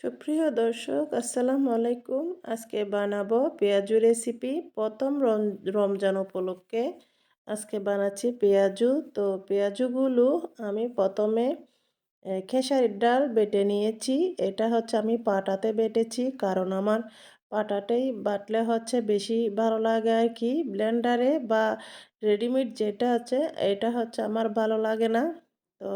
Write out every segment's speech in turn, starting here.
সুপ্রিয় দর্শক, আসসালামু আলাইকুম। আজকে বানাবো পেঁয়াজু রেসিপি। প্রথম রম- রমজান উপলক্ষে আজকে বানাচ্ছি পেঁয়াজু। তো পেঁয়াজুগুলো আমি প্রথমে খেসারির ডাল বেটে নিয়েছি। এটা হচ্ছে আমি পাটাতে বেটেছি, কারণ আমার পাটাতেই বাটলে হচ্ছে বেশি ভালো লাগে আর কি। ব্লেন্ডারে বা রেডিমেড যেটা আছে, এটা হচ্ছে আমার ভালো লাগে না। তো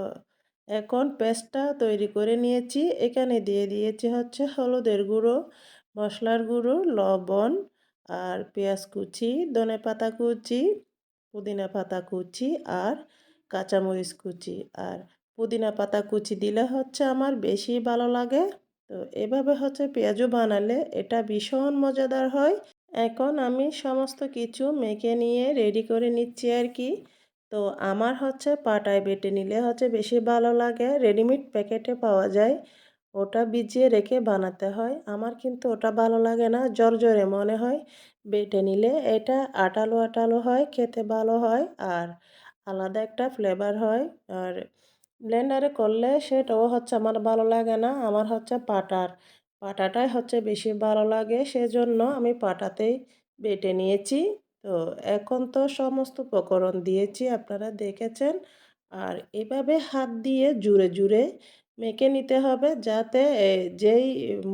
এখন পেস্টটা তৈরি করে নিয়েছি। এখানে দিয়ে দিয়েছি হচ্ছে হলুদের গুঁড়ো, মশলার গুঁড়ো, লবণ আর পেঁয়াজ কুচি, ধনে পাতা কুচি, পুদিনা পাতা কুচি আর কাঁচামরিচ কুচি। আর পুদিনা পাতা কুচি দিলে হচ্ছে আমার বেশি ভালো লাগে। তো এভাবে হচ্ছে পেঁয়াজও বানালে এটা ভীষণ মজাদার হয়। এখন আমি সমস্ত কিছু মেখে নিয়ে রেডি করে নিচ্ছি আর কি। তো আমার হচ্ছে পাটায় বেটে নিলে হচ্ছে বেশি ভালো লাগে। রেডিমেড প্যাকেটে পাওয়া যায়। ওটা ভিজিয়ে রেখে বানাতে হয়। আমার কিন্তু ওটা ভালো লাগে না, জর্জরে মনে হয়। বেটে নিলে এটা আটালো আটালো হয়, খেতে ভালো হয় আর আলাদা একটা ফ্লেভার হয়। আর ব্লেন্ডারে করলে সেটাও হচ্ছে আমার ভালো লাগে না। আমার হচ্ছে পাটার, পাটাটাই হচ্ছে বেশি ভালো লাগে। সেজন্য আমি পাটাতেই বেটে নিয়েছি। তো এখন তো সমস্ত উপকরণ দিয়েছি, আপনারা দেখেছেন। আর এভাবে হাত দিয়ে জুড়ে জুড়ে মেখে নিতে হবে যাতে যেই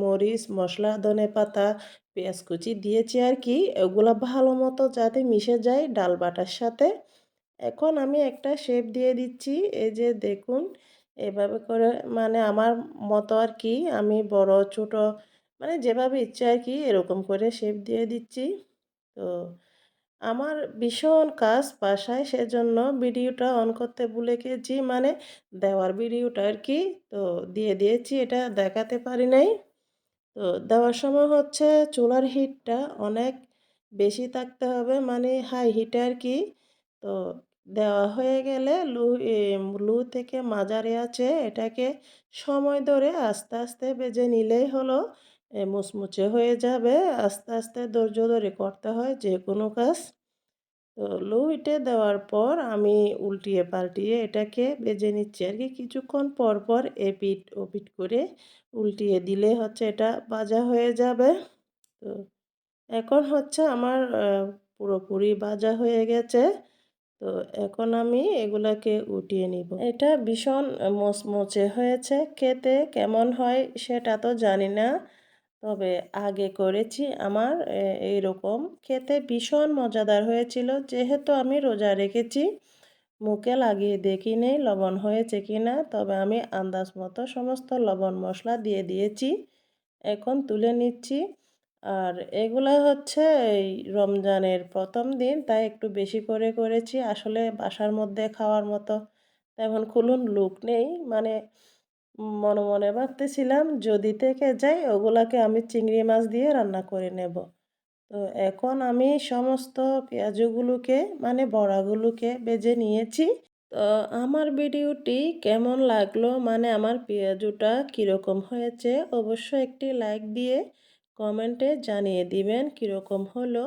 মরিচ, মশলা, ধনে পাতা, পেঁয়াজ কুচি দিয়েছি আর কি, ওগুলো ভালো মতো যাতে মিশে যায় ডাল বাটার সাথে। এখন আমি একটা শেপ দিয়ে দিচ্ছি, এই যে দেখুন, এভাবে করে মানে আমার মতো আর কি আমি বড়, ছোট মানে যেভাবে ইচ্ছে আর কি এরকম করে শেপ দিয়ে দিচ্ছি। তো আমার ভীষণ কাজ বাসায় সেজন্য ভিডিওটা অন করতে ভুলে গেছি। মানে দেওয়ার ভিডিওটা আর কি তো দিয়ে দিয়েছি, এটা দেখাতে পারি নাই। তো দেওয়ার সময় হচ্ছে চুলার হিটটা অনেক বেশি থাকতে হবে মানে হাই হিটে আর কি তো দেওয়া হয়ে গেলে লু লু থেকে মাজারে আছে এটাকে সময় ধরে আস্তে আস্তে বেজে নিলেই হলো। মুচমুচে হয়ে যাবে। আস্তে আস্তে ধৈর্য ধরে করতে হয় যে কোনো কাজ। তো লো হিটে দেওয়ার পর আমি উল্টিয়ে পাল্টিয়ে এটাকে বেজে নিচ্ছি আর কি কিছুক্ষণ পর পর এপিট ওপিট করে উল্টিয়ে দিলে হচ্ছে এটা ভাজা হয়ে যাবে। তো এখন হচ্ছে আমার পুরোপুরি ভাজা হয়ে গেছে। তো এখন আমি এগুলাকে উঠিয়ে নিব। এটা ভীষণ মচমচে হয়েছে। খেতে কেমন হয় সেটা তো জানি না। তবে আগে করেছি আমার এইরকম। খেতে ভীষণ মজাদার হয়েছিল। যেহেতু আমি রোজা রেখেছি, মুখে লাগিয়ে দেখি নেই লবণ হয়েছে কি না তবে আমি আন্দাজ মতো সমস্ত লবণ মশলা দিয়ে দিয়েছি। এখন তুলে নিচ্ছি। আর এগুলো হচ্ছে এই রমজানের প্রথম দিন, তাই একটু বেশি করে করেছি। আসলে বাসার মধ্যে খাওয়ার মতো তেমন খুলুন লুক নেই। মানে মনে মনে ভাবতেছিলাম, যদি থেকে যাই ওগুলাকে আমি চিংড়ি মাছ দিয়ে রান্না করে নেব। তো এখন আমি সমস্ত পেঁয়াজগুলোকে মানে বড়াগুলোকে বেজে নিয়েছি। তো আমার ভিডিওটি কেমন লাগল মানে আমার পেঁয়াজুটা কীরকম হয়েছে, অবশ্যই একটি লাইক দিয়ে কমেন্টে জানিয়ে দিবেন কীরকম হলো।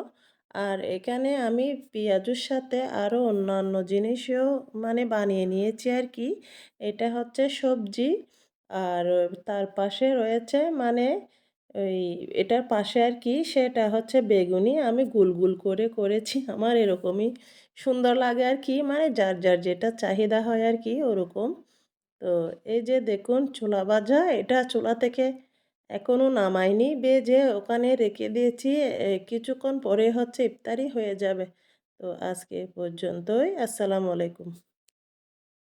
আর এখানে আমি পেঁয়াজুর সাথে আরও অন্যান্য জিনিসও মানে বানিয়ে নিয়েছি আর কি। এটা হচ্ছে সবজি। আর তার পাশে রয়েছে মানে ওই এটার পাশে আর কি সেটা হচ্ছে বেগুনি। আমি গুল গুল করে করেছি। আমার এরকমই সুন্দর লাগে আর কি। মানে যার যার যেটা চাহিদা হয় আর কি ওরকম। তো এই যে দেখুন চুলা ভাজা এটা চুলা থেকে এখনও নামাইনি। বেজে ওখানে রেখে দিয়েছি। কিছুক্ষণ পরে হচ্ছে ইফতারি হয়ে যাবে। তো আজকে পর্যন্তই। আসসালামু আলাইকুম।